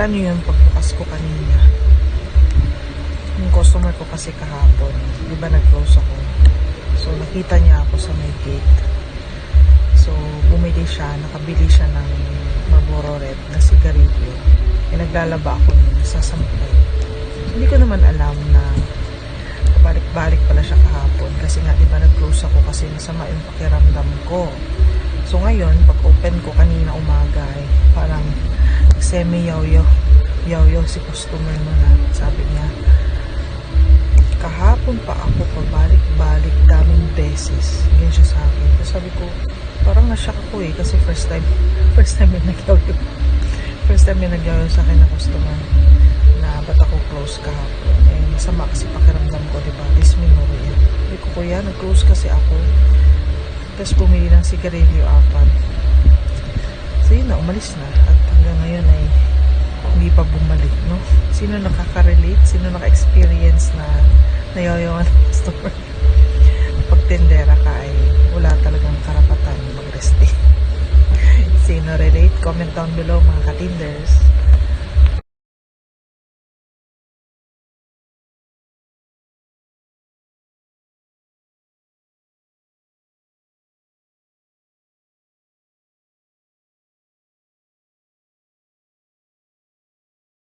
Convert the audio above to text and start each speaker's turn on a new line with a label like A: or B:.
A: Alam niyo yung pagbukas ko kanina. Yung customer ko kasi kahapon, di ba nag-close ako? So, nakita niya ako sa may gate. So, bumili siya, nakabili siya ng Marlboro Red na sigarilyo. Eh, naglalaba ako nun, sasampay. Hindi ko naman alam na balik-balik pala siya kahapon kasi nga di ba nag-close ako kasi masama yung pakiramdam ko. So ngayon, pag open ko kanina semi-yaw-yaw yaw-yaw si customer mo na sabi niya. Kahapon pa ako pabalik-balik daming beses yun siya sa akin. So sabi ko parang nashock ako eh kasi first time first time yung nagyaw-yaw first time yung nagyaw sa akin na customer na ba't ako close kahapon? Eh masama kasi pakiramdam ko diba this memory eh. sabi ko kuya nag-close kasi ako. Tapos bumili ng sigarilyo apat. So yun na umalis na. At hanggang ngayon ay hindi pa bumalik no? Sino nakaka-relate? Sino naka-experience na nayoyawan ng customer pag tendera ka ay wala talagang karapatan mag-rest eh. sino relate? Comment down below mga ka-tinders